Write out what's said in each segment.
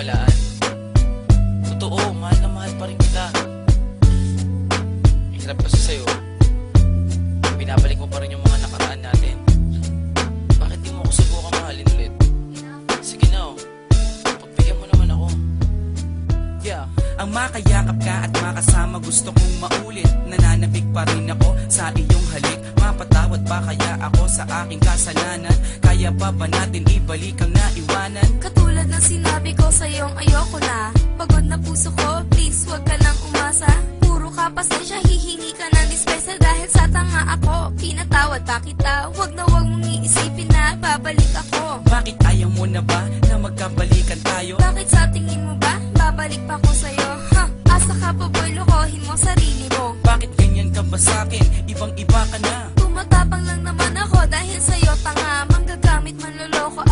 pagkakatiwalaan. Totoo, mahal na mahal pa rin kita. Ang hirap kasi sa'yo, binabalik mo pa rin yung mga nakaraan natin. Bakit di mo ako subukan mahalin ulit? Sige na, oh. Pagbigyan mo naman ako. Yeah. Ang makayakap ka at makasama gusto kong maulit Nananabig pa rin ako sa iyong halik Mapatawad ba kaya ako sa aking kasalanan? Kaya pa ba natin ibalik ang naiwanan? Katulad ng sinabi ko sa iyong ayoko na Pagod na puso ko, please wag ka nang umasa Puro ka pasensya, hihingi ka ng dispensa Dahil sa tanga ako, pinatawad pa kita Wag na wag mong iisipin na babalik ako Bakit ayaw mo na ba na magkabalikan tayo? Bakit sa tingin mo ba, babalik pa ako sa'yo? Ha, asa ka pa boy, lokohin mo sarili mo Bakit ganyan ka ba sa'kin? Ibang iba ka na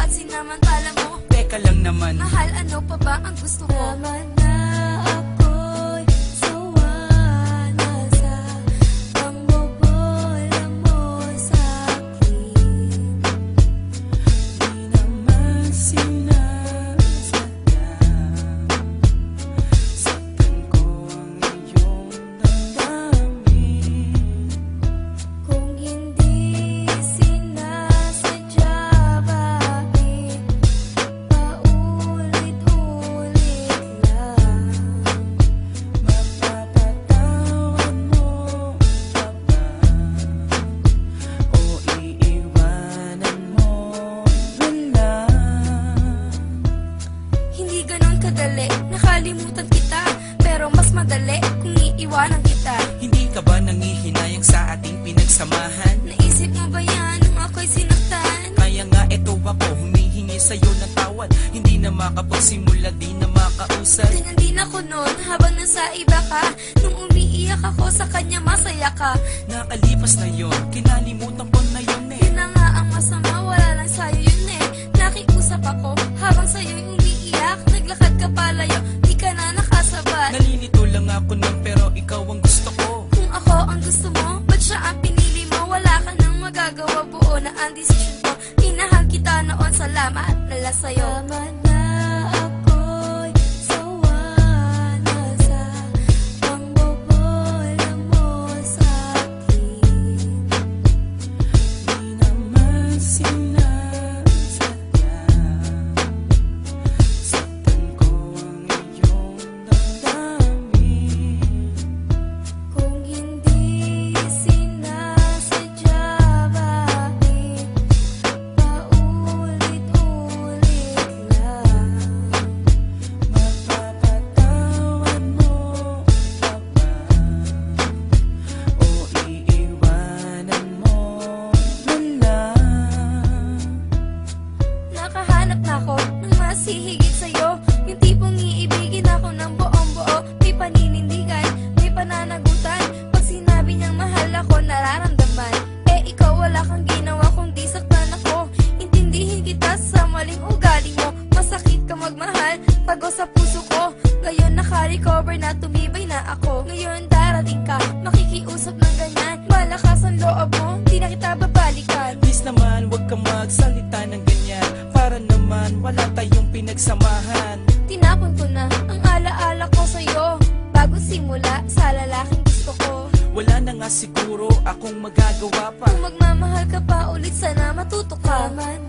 at sinamantala mo. Teka lang naman. Mahal, ano pa ba ang gusto ko? Tama iiwanan kita. Hindi ka ba nangihinayang sa ating pinagsamahan? Naisip mo ba yan nung ako'y sinaktan? Kaya nga eto ako humihingi sa'yo ng tawad. Hindi na makapagsimula, di na makausad Ganyan din ako noon habang nasa iba ka. Nung umiiyak ako sa kanya masaya ka. Nakalipas na yon, kinalimutan ko na yun eh. Yun na nga ang masama, wala lang sa'yo yun eh. Nakiusap ako habang sa'yo'y umiiyak. Naglakad ka palayo, salamat nala sa'yo Tama ng mas hihigit sa'yo Yung tipong iibigin ako ng buong buo. May paninindigan, may pananagutan. Pag sinabi niyang mahal ako, nararamdaman. Eh ikaw wala kang ginawa kundi saktan ako. Intindihin kita sa maling ugali mo. Masakit ka magmahal, tago sa puso ko. Ngayon naka-recover na, tumibay na ako. Ngayon pinagsamahan. Tinapon ko na ang alaala ko sa'yo. Bago simula sa lalaking gusto ko. Wala na nga siguro akong magagawa pa. Kung magmamahal ka pa ulit sana matuto ka. Tama na